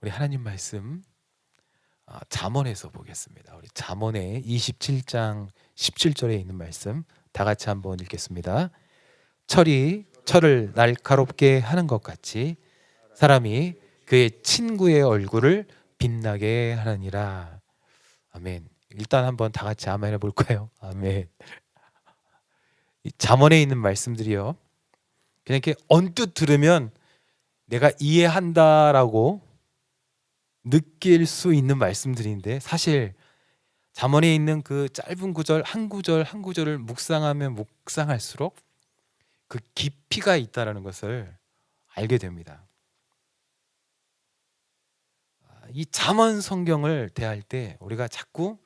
우리 하나님 말씀 아, 잠언에서 보겠습니다. 우리 잠언의 27장 17절에 있는 말씀 다 같이 한번 읽겠습니다. 철이 철을 날카롭게 하는 것 같이 사람이 그의 친구의 얼굴을 빛나게 하느니라. 아멘. 일단 한번 다 같이 아멘 해 볼까요? 아멘. 이 잠언에 있는 말씀들이요. 그냥 이렇게 언뜻 들으면 내가 이해한다라고 느낄 수 있는 말씀들인데 사실 잠언에 있는 그 짧은 구절 한 구절 한 구절을 묵상하면 묵상할수록 그 깊이가 있다라는 것을 알게 됩니다. 아, 이 잠언 성경을 대할 때 우리가 자꾸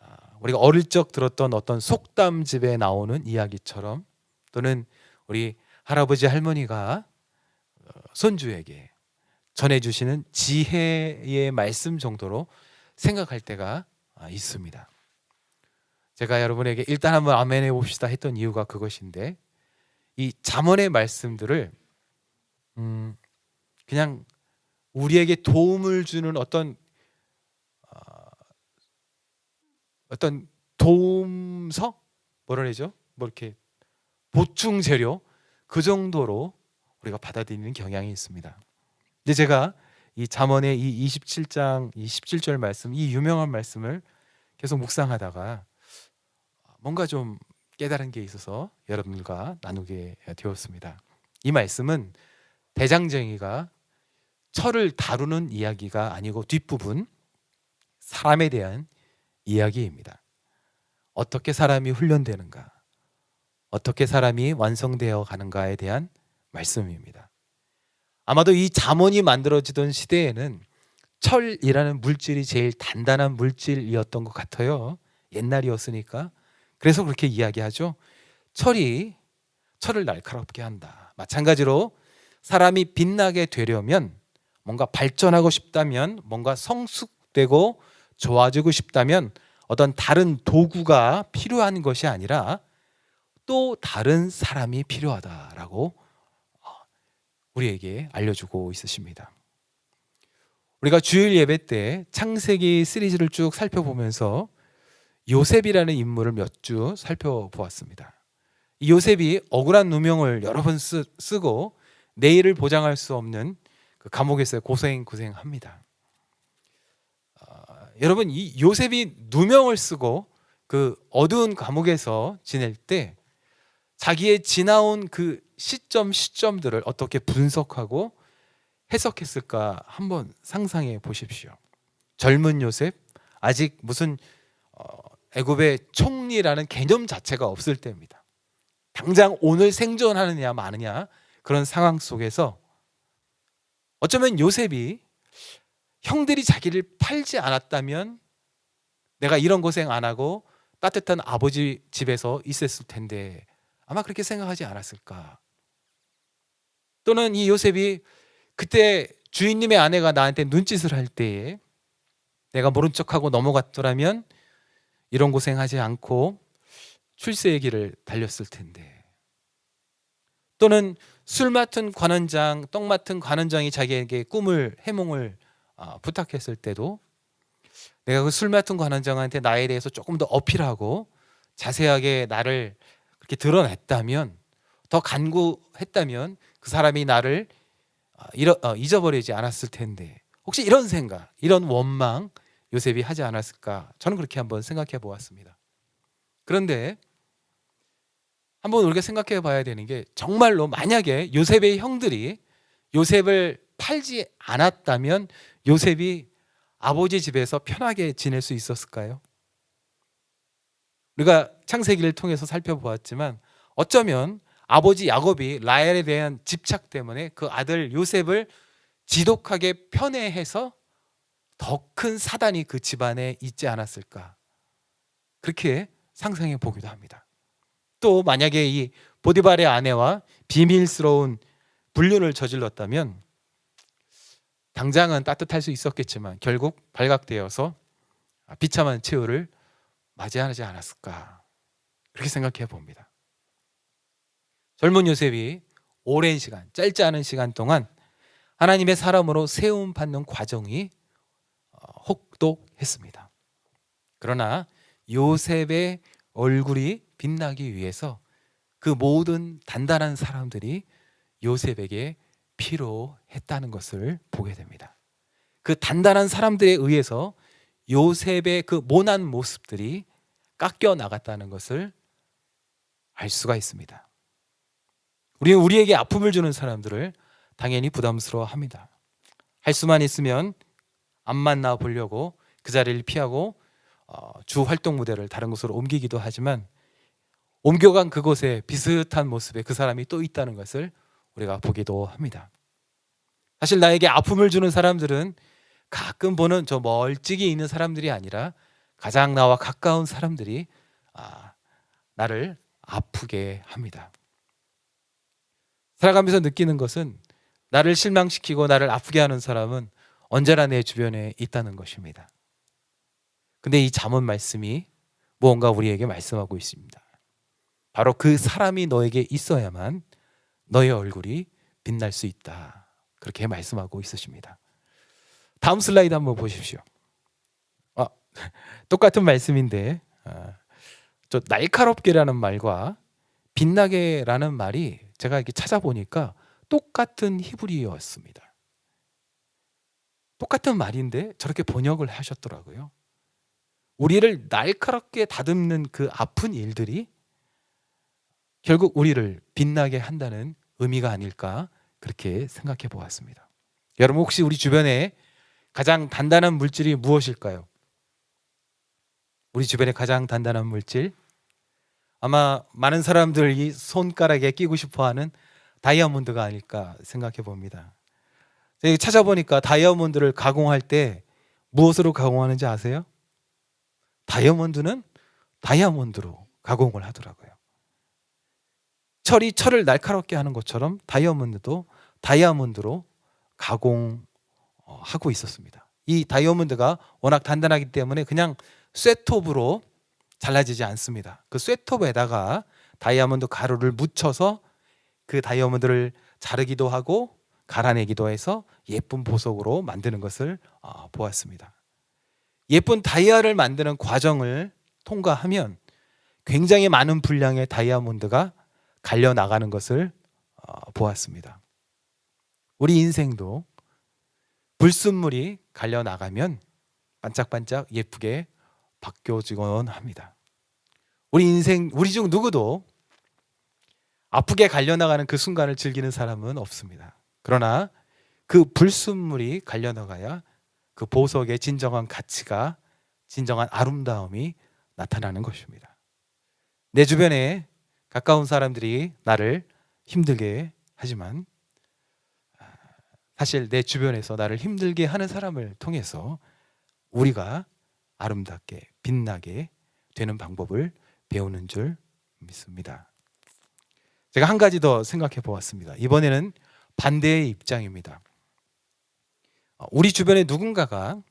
아, 우리가 어릴 적 들었던 어떤 속담집에 나오는 이야기처럼 또는 우리 할아버지 할머니가 어, 손주에게 전해주시는 지혜의 말씀 정도로 생각할 때가 아, 있습니다. 제가 여러분에게 일단 한번 아멘 해봅시다 했던 이유가 그것인데 이 잠언의 말씀들을 음, 그냥 우리에게 도움을 주는 어떤 어, 어떤 도움서 뭐라 그러죠? 뭐 이렇게 보충 재료 그 정도로 우리가 받아들이는 경향이 있습니다. 근데 제가 이 잠언의 이 27장 이 17절 말씀 이 유명한 말씀을 계속 묵상하다가 뭔가 좀 깨달은 게 있어서 여러분과 나누게 되었습니다. 이 말씀은 대장정이가 철을 다루는 이야기가 아니고 뒷부분 사람에 대한 이야기입니다. 어떻게 사람이 훈련되는가, 어떻게 사람이 완성되어 가는가에 대한 말씀입니다. 아마도 이 잠언이 만들어지던 시대에는 철이라는 물질이 제일 단단한 물질이었던 것 같아요. 옛날이었으니까. 그래서 그렇게 이야기하죠. 철이 철을 날카롭게 한다. 마찬가지로 사람이 빛나게 되려면 뭔가 발전하고 싶다면 뭔가 성숙되고 좋아지고 싶다면 어떤 다른 도구가 필요한 것이 아니라 또 다른 사람이 필요하다라고 어, 우리에게 알려주고 있으십니다. 우리가 주일 예배 때 창세기 시리즈를 쭉 살펴보면서 요셉이라는 인물을 몇 주 살펴보았습니다. 이 요셉이 억울한 누명을 여러 번 쓰, 고 내일을 보장할 수 없는 그 감옥에서 고생 고생합니다. 어, 여러분 이 요셉이 누명을 쓰고 그 어두운 감옥에서 지낼 때 자기의 지나온 그 시점 시점들을 어떻게 분석하고 해석했을까 한번 상상해 보십시오. 젊은 요셉 아직 무슨 어, 애굽의 총리라는 개념 자체가 없을 때입니다. 당장 오늘 생존하느냐 마느냐 그런 상황 속에서 어쩌면 요셉이 형들이 자기를 팔지 않았다면 내가 이런 고생 안 하고 따뜻한 아버지 집에서 있었을 텐데 아마 그렇게 생각하지 않았을까? 또는 이 요셉이 그때 주인님의 아내가 나한테 눈짓을 할 때에 내가 모른 척하고 넘어갔더라면 이런 고생하지 않고 출세의 길을 달렸을 텐데. 또는 술 맡은 관원장, 떡 맡은 관원장이 자기에게 꿈을 해몽을 어, 부탁했을 때도 내가 그 술 맡은 관원장한테 나에 대해서 조금 더 어필하고 자세하게 나를 그렇게 드러냈다면 더 간구했다면 그 사람이 나를 어, 잃어, 어, 잊어버리지 않았을 텐데 혹시 이런 생각, 이런 원망 요셉이 하지 않았을까? 저는 그렇게 한번 생각해 보았습니다. 그런데 한번 우리가 생각해 봐야 되는 게 정말로 만약에 요셉의 형들이 요셉을 팔지 않았다면 요셉이 아버지 집에서 편하게 지낼 수 있었을까요? 우리가 창세기를 통해서 살펴보았지만 어쩌면 아버지 야곱이 라헬에 대한 집착 때문에 그 아들 요셉을 지독하게 편애해서 더 큰 사단이 그 집안에 있지 않았을까 그렇게 상상해 보기도 합니다. 또 만약에 이 보디발의 아내와 비밀스러운 불륜을 저질렀다면 당장은 따뜻할 수 있었겠지만 결국 발각되어서 비참한 최후를 맞이하지 않았을까 그렇게 생각해 봅니다. 젊은 요셉이 오랜 시간, 짧지 않은 시간 동안 하나님의 사람으로 세움 받는 과정이 어, 혹독했습니다. 그러나 요셉의 얼굴이 빛나기 위해서 그 모든 단단한 사람들이 요셉에게 필요했다는 것을 보게 됩니다. 그 단단한 사람들에 의해서 요셉의 그 모난 모습들이 깎여 나갔다는 것을 알 수가 있습니다. 우리는 우리에게 아픔을 주는 사람들을 당연히 부담스러워합니다. 할 수만 있으면 안 만나 보려고 그 자리를 피하고 어, 주 활동 무대를 다른 곳으로 옮기기도 하지만 옮겨간 그곳에 비슷한 모습의 그 사람이 또 있다는 것을 우리가 보기도 합니다. 사실 나에게 아픔을 주는 사람들은 가끔 보는 저 멀찍이 있는 사람들이 아니라 가장 나와 가까운 사람들이 아, 나를 아프게 합니다. 살아가면서 느끼는 것은 나를 실망시키고 나를 아프게 하는 사람은 언제나 내 주변에 있다는 것입니다. 근데 이 잠언 말씀이 무언가 우리에게 말씀하고 있습니다. 바로 그 사람이 너에게 있어야만 너의 얼굴이 빛날 수 있다. 그렇게 말씀하고 있으십니다. 다음 슬라이드 한번 보십시오. 아, 똑같은 말씀인데 아, 저 날카롭게라는 말과 빛나게라는 말이 제가 이렇게 찾아보니까 똑같은 히브리어였습니다. 똑같은 말인데 저렇게 번역을 하셨더라고요. 우리를 날카롭게 다듬는 그 아픈 일들이 결국 우리를 빛나게 한다는 의미가 아닐까 그렇게 생각해 보았습니다. 여러분 혹시 우리 주변에 가장 단단한 물질이 무엇일까요? 우리 주변에 가장 단단한 물질 아마 많은 사람들이 손가락에 끼고 싶어하는 다이아몬드가 아닐까 생각해 봅니다. 찾아보니까 다이아몬드를 가공할 때 무엇으로 가공하는지 아세요? 다이아몬드는 다이아몬드로 가공을 하더라고요. 철이 철을 날카롭게 하는 것처럼 다이아몬드도 다이아몬드로 가공하고 있었습니다. 이 다이아몬드가 워낙 단단하기 때문에 그냥 쇠톱으로 잘라지지 않습니다. 그 쇠톱에다가 다이아몬드 가루를 묻혀서 그 다이아몬드를 자르기도 하고 갈아내기도 해서 예쁜 보석으로 만드는 것을 어, 보았습니다. 예쁜 다이아를 만드는 과정을 통과하면 굉장히 많은 분량의 다이아몬드가 갈려 나가는 것을 어, 보았습니다. 우리 인생도 불순물이 갈려 나가면 반짝반짝 예쁘게 바뀌어지곤 합니다. 우리 인생 우리 중 누구도 아프게 갈려 나가는 그 순간을 즐기는 사람은 없습니다. 그러나 그 불순물이 갈려 나가야 그 보석의 진정한 가치가 진정한 아름다움이 나타나는 것입니다. 내 주변에 가까운 사람들이 나를 힘들게 하지만 사실 내 주변에서 나를 힘들게 하는 사람을 통해서 우리가 아름답게 빛나게 되는 방법을 배우는 줄 믿습니다. 제가 한 가지 더 생각해 보았습니다. 이번에는 반대의 입장입니다. 우리 주변에 누군가가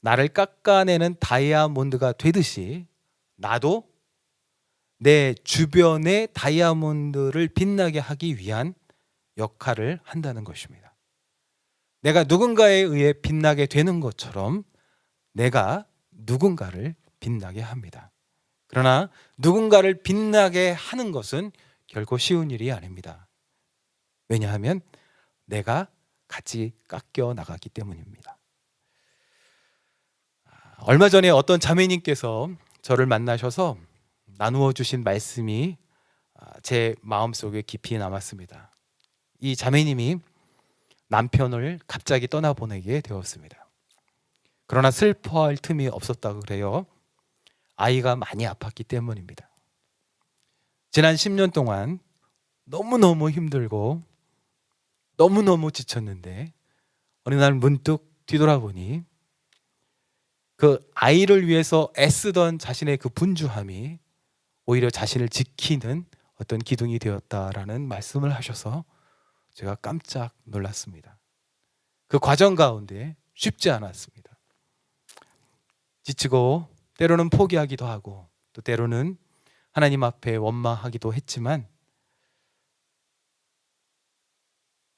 나를 깎아내는 다이아몬드가 되듯이 나도 내 주변의 다이아몬드를 빛나게 하기 위한 역할을 한다는 것입니다. 내가 누군가에 의해 빛나게 되는 것처럼 내가 누군가를 빛나게 합니다. 그러나 누군가를 빛나게 하는 것은 결코 쉬운 일이 아닙니다. 왜냐하면 내가 같이 깎여 나가기 때문입니다. 얼마 전에 어떤 자매님께서 저를 만나셔서 나누어 주신 말씀이 제 마음속에 깊이 남았습니다. 이 자매님이 남편을 갑자기 떠나보내게 되었습니다. 그러나 슬퍼할 틈이 없었다고 그래요. 아이가 많이 아팠기 때문입니다. 지난 10년 동안 너무너무 힘들고 너무너무 지쳤는데 어느 날 문득 뒤돌아보니 그 아이를 위해서 애쓰던 자신의 그 분주함이 오히려 자신을 지키는 어떤 기둥이 되었다라는 말씀을 하셔서 제가 깜짝 놀랐습니다. 그 과정 가운데 쉽지 않았습니다. 지치고 때로는 포기하기도 하고 또 때로는 하나님 앞에 원망하기도 했지만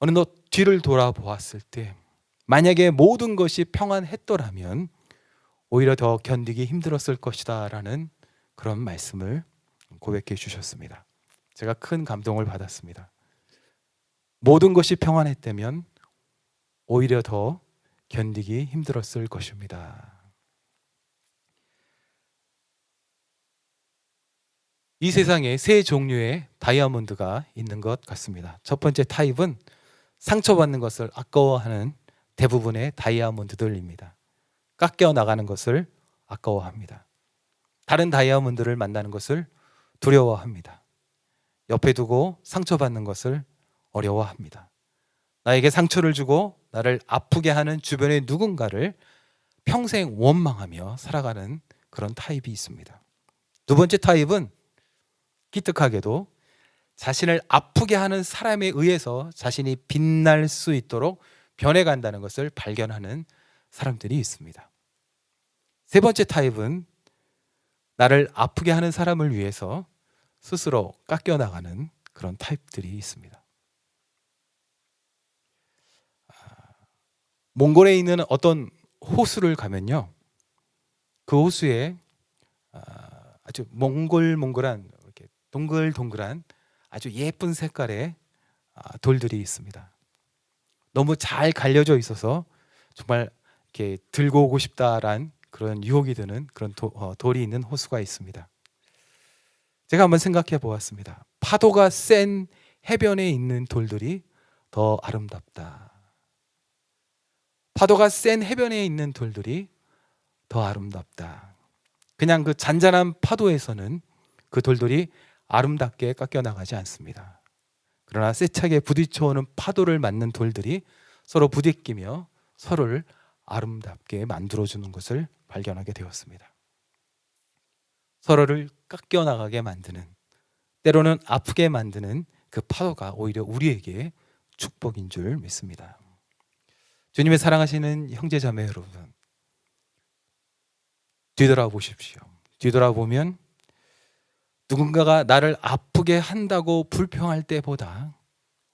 어느 뒤를 돌아보았을 때 만약에 모든 것이 평안했더라면 오히려 더 견디기 힘들었을 것이다라는 그런 말씀을 고백해 주셨습니다. 제가 큰 감동을 받았습니다. 모든 것이 평안했다면 오히려 더 견디기 힘들었을 것입니다. 이 세상에 세 종류의 다이아몬드가 있는 것 같습니다. 첫 번째 타입은 상처받는 것을 아까워하는 대부분의 다이아몬드들입니다. 깎여 나가는 것을 아까워합니다. 다른 다이아몬드를 만나는 것을 두려워합니다. 옆에 두고 상처받는 것을 어려워합니다. 나에게 상처를 주고 나를 아프게 하는 주변의 누군가를 평생 원망하며 살아가는 그런 타입이 있습니다. 두 번째 타입은 기특하게도 자신을 아프게 하는 사람에 의해서 자신이 빛날 수 있도록 변해간다는 것을 발견하는 사람들이 있습니다. 세 번째 타입은 나를 아프게 하는 사람을 위해서 스스로 깎여 나가는 그런 타입들이 있습니다. 아, 몽골에 있는 어떤 호수를 가면요, 그 호수에 아, 아주 이렇게 동글동글한 아주 예쁜 색깔의 아, 돌들이 있습니다. 너무 잘 갈려져 있어서 정말 이렇게 들고 오고 싶다란 그런 유혹이 드는 그런 도, 어, 돌이 있는 호수가 있습니다. 제가 한번 생각해 보았습니다. 파도가 센 해변에 있는 돌들이 더 아름답다. 파도가 센 해변에 있는 돌들이 더 아름답다. 그냥 그 잔잔한 파도에서는 그 돌들이 아름답게 깎여 나가지 않습니다. 그러나 세차게 부딪혀오는 파도를 맞는 돌들이 서로 부딪히며 서로를 아름답게 만들어주는 것을 발견하게 되었습니다. 서로를 깎여 나가게 만드는 때로는 아프게 만드는 그 파도가 오히려 우리에게 축복인 줄 믿습니다. 주님의 사랑하시는 형제 자매 여러분, 뒤돌아보십시오. 뒤돌아보면 누군가가 나를 아프게 한다고 불평할 때보다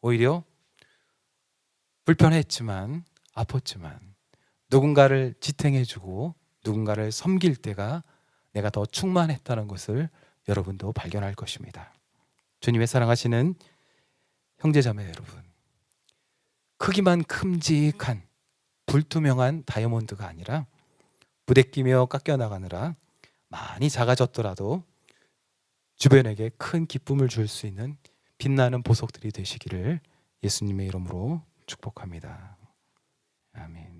오히려 불편했지만 아팠지만 누군가를 지탱해주고 누군가를 섬길 때가 내가 더 충만했다는 것을 여러분도 발견할 것입니다. 주님의 사랑하시는 형제자매 여러분, 크기만 큼직한 불투명한 다이아몬드가 아니라 부대끼며 깎여 나가느라 많이 작아졌더라도 주변에게 큰 기쁨을 줄 수 있는 빛나는 보석들이 되시기를 예수님의 이름으로 축복합니다. 아멘.